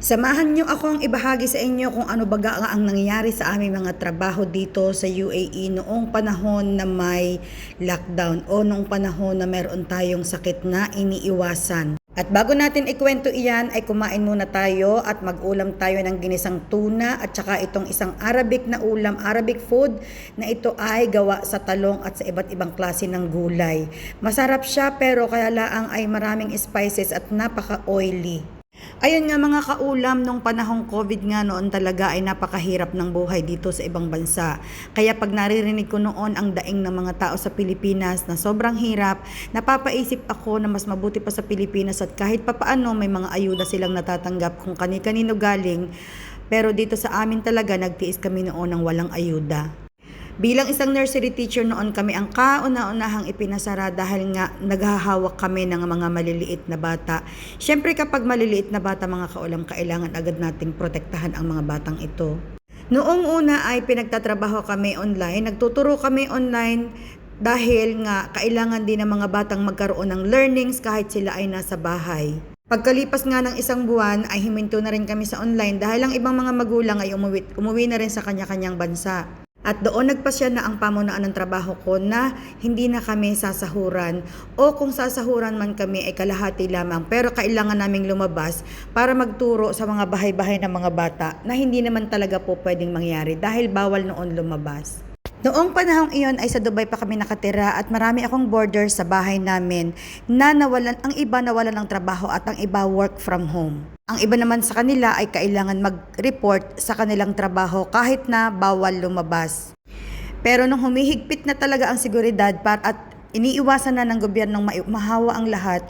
Samahan niyo akong ibahagi sa inyo kung ano baga ang nangyari sa aming mga trabaho dito sa UAE noong panahon na may lockdown o noong panahon na meron tayong sakit na iniiwasan. At bago natin ikwento iyan ay kumain muna tayo at mag-ulam tayo ng ginisang tuna at saka itong isang Arabic na ulam, Arabic food na ito ay gawa sa talong at sa iba't ibang klase ng gulay. Masarap siya pero kaya laang ay maraming spices at napaka-oily. Ayun nga mga kaulam, nung panahong COVID nga noon talaga ay napakahirap ng buhay dito sa ibang bansa. Kaya pag naririnig ko noon ang daing ng mga tao sa Pilipinas na sobrang hirap, napapaisip ako na mas mabuti pa sa Pilipinas at kahit papaano may mga ayuda silang natatanggap kung kani-kanino galing. Pero dito sa amin talaga nagtiis kami noon ng walang ayuda. Bilang isang nursery teacher noon kami ang kauna-unahang ipinasara dahil nga naghahawak kami ng mga maliliit na bata. Siyempre kapag maliliit na bata mga kaulam, kailangan agad nating protektahan ang mga batang ito. Noong una ay pinagtatrabaho kami online, nagtuturo kami online dahil nga kailangan din ng mga batang magkaroon ng learnings kahit sila ay nasa bahay. Pagkalipas nga ng isang buwan ay himinto na rin kami sa online dahil ang ibang mga magulang ay umuwi, umuwi na rin sa kanya-kanyang bansa. At doon nagpasya na ang pamunaan ng trabaho ko na hindi na kami sasahuran o kung sasahuran man kami ay kalahati lamang pero kailangan naming lumabas para magturo sa mga bahay-bahay ng mga bata na hindi naman talaga po pwedeng mangyari dahil bawal noon lumabas. Noong panahong iyon ay sa Dubai pa kami nakatira at marami akong boarders sa bahay namin na nawalan, ang iba nawalan ng trabaho at ang iba work from home. Ang iba naman sa kanila ay kailangan mag-report sa kanilang trabaho kahit na bawal lumabas. Pero nung humihigpit na talaga ang seguridad par at iniiwasan na ng gobyernong ma- mahawa ang lahat,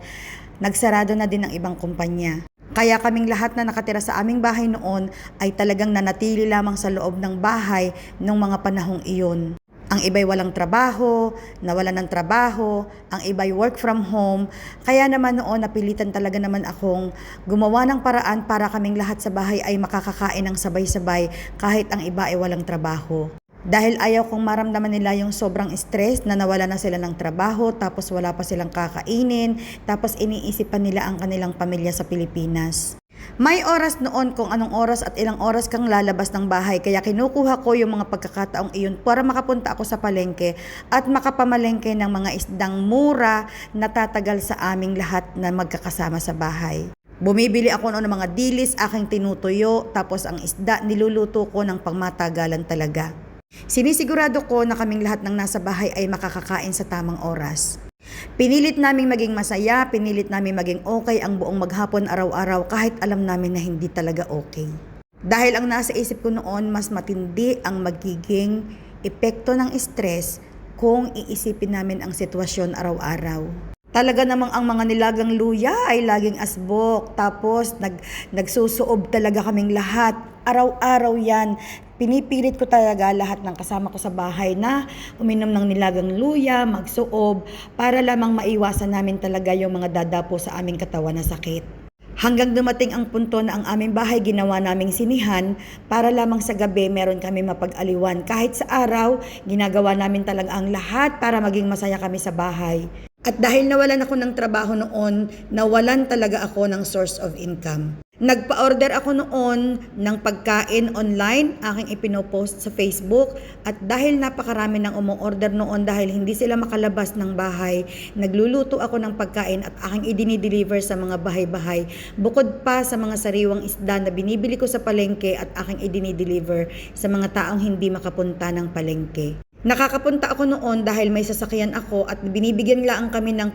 nagsarado na din ang ibang kumpanya. Kaya kaming lahat na nakatira sa aming bahay noon ay talagang nanatili lamang sa loob ng bahay nung mga panahong iyon. Ang iba'y walang trabaho, nawalan ng trabaho, ang iba'y work from home. Kaya naman noon napilitan talaga naman akong gumawa ng paraan para kaming lahat sa bahay ay makakakain ng sabay-sabay kahit ang iba ay walang trabaho. Dahil ayaw kong maramdaman nila yung sobrang stress na nawala na sila ng trabaho, tapos wala pa silang kakainin, tapos iniisipan nila ang kanilang pamilya sa Pilipinas. May oras noon kung anong oras at ilang oras kang lalabas ng bahay kaya kinukuha ko yung mga pagkakataong iyon para makapunta ako sa palengke at makapamalengke ng mga isdang mura na tatagal sa aming lahat na magkakasama sa bahay. Bumibili ako noon ng mga dilis, aking tinutuyo, tapos ang isda niluluto ko ng pangmatagalan talaga. Sinisigurado ko na kaming lahat ng nasa bahay ay makakakain sa tamang oras. Pinilit naming maging masaya, pinilit naming maging okay ang buong maghapon araw-araw kahit alam namin na hindi talaga okay. Dahil ang nasa isip ko noon, mas matindi ang magiging epekto ng stress kung iisipin namin ang sitwasyon araw-araw. Talaga namang ang mga nilagang luya ay laging asbok. Tapos nag, nagsusuob talaga kaming lahat. Araw-araw yan. Pinipilit ko talaga lahat ng kasama ko sa bahay na uminom ng nilagang luya, magsuob, para lamang maiwasan namin talaga yung mga dadapo sa aming katawan na sakit. Hanggang dumating ang punto na ang aming bahay ginawa naming sinihan para lamang sa gabi meron kami mapag-aliwan. Kahit sa araw, ginagawa namin talaga ang lahat para maging masaya kami sa bahay. At dahil nawalan ako ng trabaho noon, nawalan talaga ako ng source of income. Nagpa-order ako noon ng pagkain online, aking ipinopost sa Facebook. At dahil napakarami ng umu-order noon dahil hindi sila makalabas ng bahay, nagluluto ako ng pagkain at aking idinideliver sa mga bahay-bahay. Bukod pa sa mga sariwang isda na binibili ko sa palengke at aking idinideliver sa mga taong hindi makapunta ng palengke. Nakakapunta ako noon dahil may sasakyan ako at binibigyan lang kami ng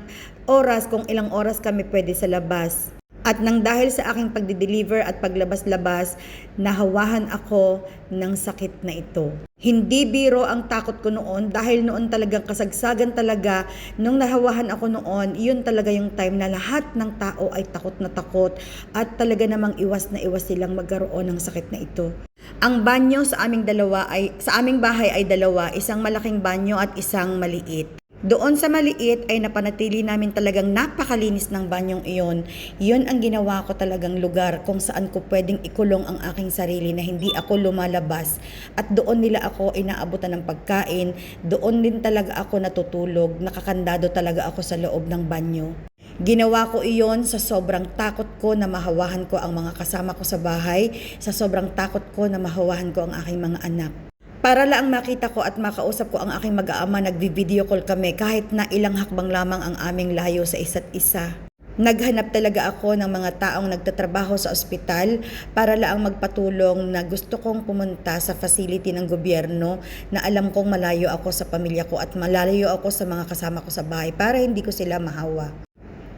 oras kung ilang oras kami pwede sa labas. At nang dahil sa aking pagdi-deliver at paglabas-labas, nahawahan ako ng sakit na ito. Hindi biro ang takot ko noon dahil noon talagang kasagsagan talaga nung nahawahan ako noon, yun talaga yung time na lahat ng tao ay takot na takot at talaga namang iwas na iwas silang magkaroon ng sakit na ito. Ang banyo sa aming dalawa ay sa aming bahay ay dalawa, isang malaking banyo at isang maliit. Doon sa maliit ay napanatili namin talagang napakalinis ng banyong iyon. Iyon ang ginawa ko talagang lugar kung saan ko pwedeng ikulong ang aking sarili na hindi ako lumalabas. At doon nila ako inaabutan ng pagkain, doon din talaga ako natutulog, nakakandado talaga ako sa loob ng banyo. Ginawa ko iyon sa sobrang takot ko na mahawahan ko ang mga kasama ko sa bahay, sa sobrang takot ko na mahawahan ko ang aking mga anak. Para lang makita ko at makausap ko ang aking mag-aama, nagbi-video call kami kahit na ilang hakbang lamang ang aming layo sa isa't isa. Naghanap talaga ako ng mga taong nagtatrabaho sa ospital para lang magpatulong na gusto kong pumunta sa facility ng gobyerno na alam kong malayo ako sa pamilya ko at malayo ako sa mga kasama ko sa bahay para hindi ko sila mahawa.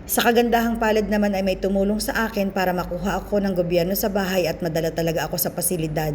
Sa kagandahang palad naman ay may tumulong sa akin para makuha ako ng gobyerno sa bahay at madala talaga ako sa pasilidad.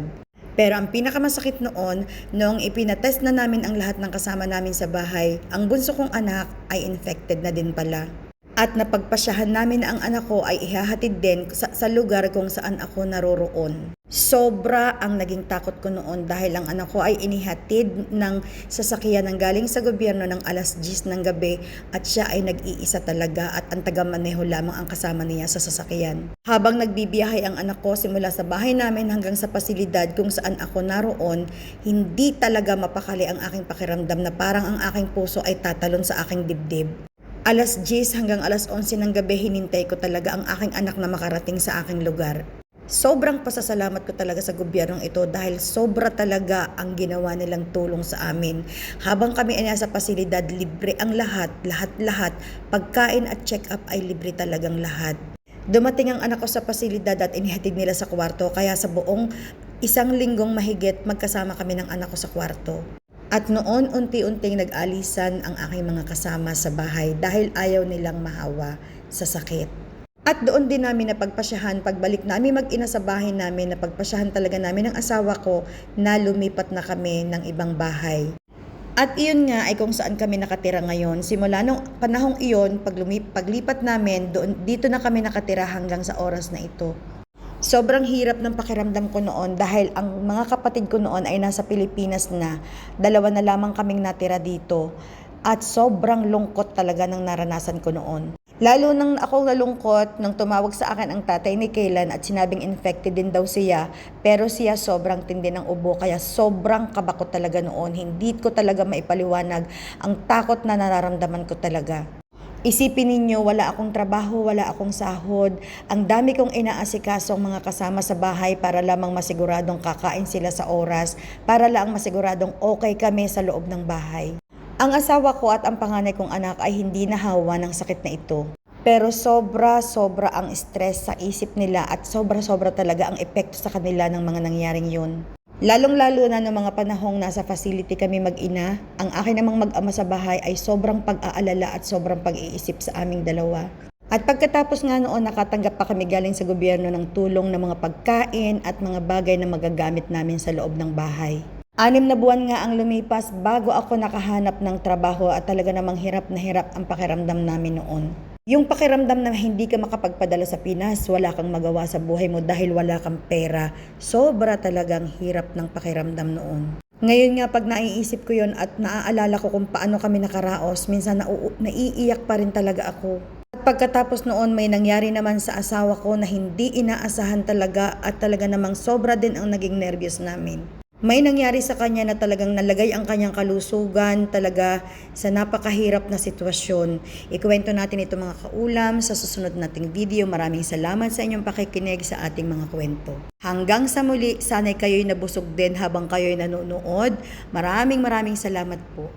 Pero ang pinakamasakit noon, noong ipinatest na namin ang lahat ng kasama namin sa bahay, ang bunso kong anak ay infected na din pala. At napagpasyahan namin na ang anak ko ay ihahatid din sa, sa lugar kung saan ako naroroon. Sobra ang naging takot ko noon dahil ang anak ko ay inihatid ng sasakyan ng galing sa gobyerno ng alas 10 ng gabi at siya ay nag-iisa talaga at ang taga-maneho lamang ang kasama niya sa sasakyan. Habang nagbibiyahe ang anak ko simula sa bahay namin hanggang sa pasilidad kung saan ako naroon, hindi talaga mapakali ang aking pakiramdam na parang ang aking puso ay tatalon sa aking dibdib. Alas 10 hanggang alas 11 ng gabi hinintay ko talaga ang aking anak na makarating sa aking lugar. Sobrang pasasalamat ko talaga sa gobyernong ito dahil sobra talaga ang ginawa nilang tulong sa amin. Habang kami ay nasa pasilidad, libre ang lahat, lahat-lahat. Pagkain at check-up ay libre talagang lahat. Dumating ang anak ko sa pasilidad at inihatid nila sa kwarto kaya sa buong isang linggong mahigit magkasama kami ng anak ko sa kwarto. At noon unti-unting nag-alisan ang aking mga kasama sa bahay dahil ayaw nilang mahawa sa sakit. At doon din namin napagpasyahan pagbalik namin mag-ina sa bahay namin napagpasyahan talaga namin ng asawa ko na lumipat na kami ng ibang bahay. At iyon nga ay kung saan kami nakatira ngayon. Simula nung panahong iyon, pag paglipat namin, doon, dito na kami nakatira hanggang sa oras na ito. Sobrang hirap ng pakiramdam ko noon dahil ang mga kapatid ko noon ay nasa Pilipinas na. Dalawa na lamang kaming natira dito. At sobrang lungkot talaga ng naranasan ko noon. Lalo nang ako nalungkot nang tumawag sa akin ang tatay ni Kaylan at sinabing infected din daw siya. Pero siya sobrang tindi ng ubo kaya sobrang kabakot talaga noon. Hindi ko talaga maipaliwanag ang takot na nararamdaman ko talaga. Isipin ninyo, wala akong trabaho, wala akong sahod. Ang dami kong inaasikasong mga kasama sa bahay para lamang masiguradong kakain sila sa oras, para lang masiguradong okay kami sa loob ng bahay. Ang asawa ko at ang panganay kong anak ay hindi nahawa ng sakit na ito. Pero sobra-sobra ang stress sa isip nila at sobra-sobra talaga ang epekto sa kanila ng mga nangyaring yun. Lalong-lalo na ng mga panahong nasa facility kami mag-ina, ang akin namang mag-ama sa bahay ay sobrang pag-aalala at sobrang pag-iisip sa aming dalawa. At pagkatapos nga noon, nakatanggap pa kami galing sa gobyerno ng tulong ng mga pagkain at mga bagay na magagamit namin sa loob ng bahay. Anim na buwan nga ang lumipas bago ako nakahanap ng trabaho at talaga namang hirap na hirap ang pakiramdam namin noon. Yung pakiramdam na hindi ka makapagpadala sa Pinas, wala kang magawa sa buhay mo dahil wala kang pera. Sobra talagang hirap ng pakiramdam noon. Ngayon nga pag naiisip ko yon at naaalala ko kung paano kami nakaraos, minsan nau- naiiyak pa rin talaga ako. At pagkatapos noon may nangyari naman sa asawa ko na hindi inaasahan talaga at talaga namang sobra din ang naging nervyos namin. May nangyari sa kanya na talagang nalagay ang kanyang kalusugan talaga sa napakahirap na sitwasyon. Ikwento natin ito mga kaulam sa susunod nating video. Maraming salamat sa inyong pakikinig sa ating mga kwento. Hanggang sa muli, sana'y kayo'y nabusog din habang kayo'y nanonood. Maraming maraming salamat po.